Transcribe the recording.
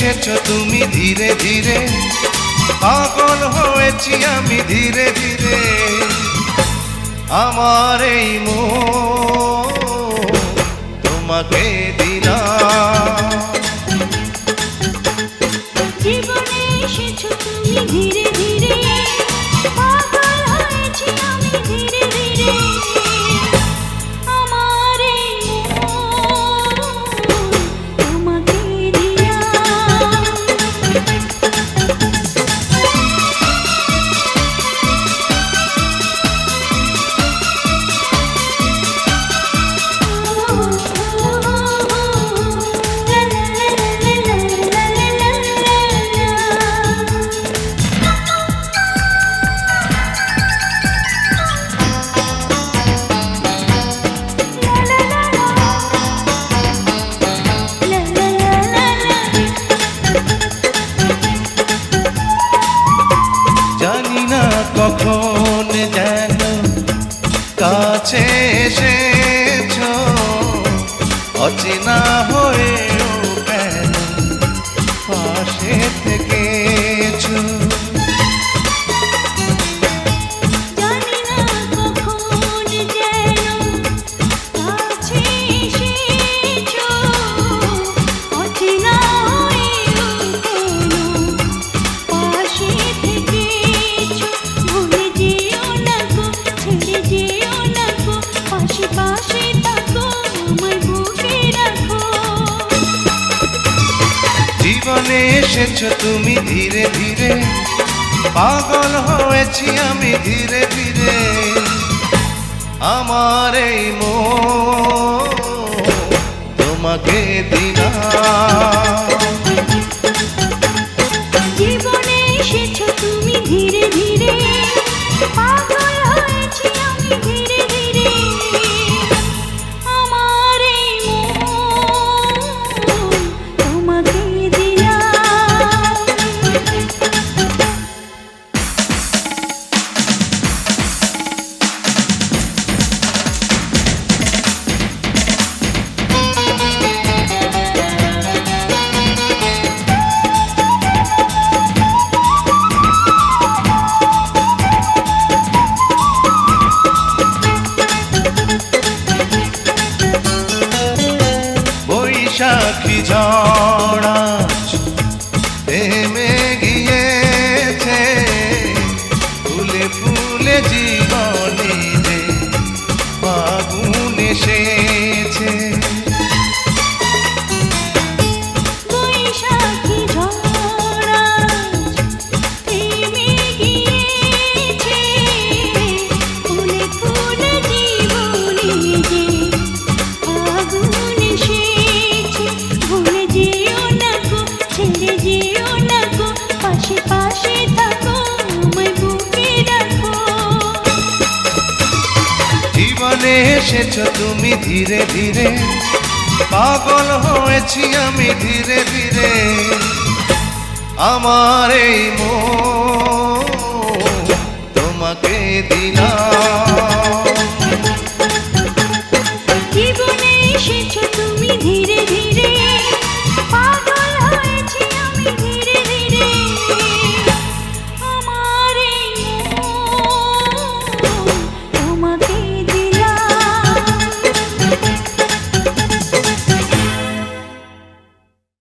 এসেছ তুমি ধীরে ধীরে। পাগল হয়েছি আমি ধীরে ধীরে। আমার এই মো তোমাকে দিলাম জীবনে এসেছ তুমি ধীরে দিনা জীবনে এসেছ তুমি ধীরে ধীরে। পাগল হয়েছি আমি ধীরে ধীরে। আমার এই মো তোমাকে বৈশাখী ঝড়া জীবনে এসেছ তুমি ধীরে ধীরে, পাগল হয়েছি আমি ধীরে ধীরে। আমার এই মো তোমাকে দিলাম।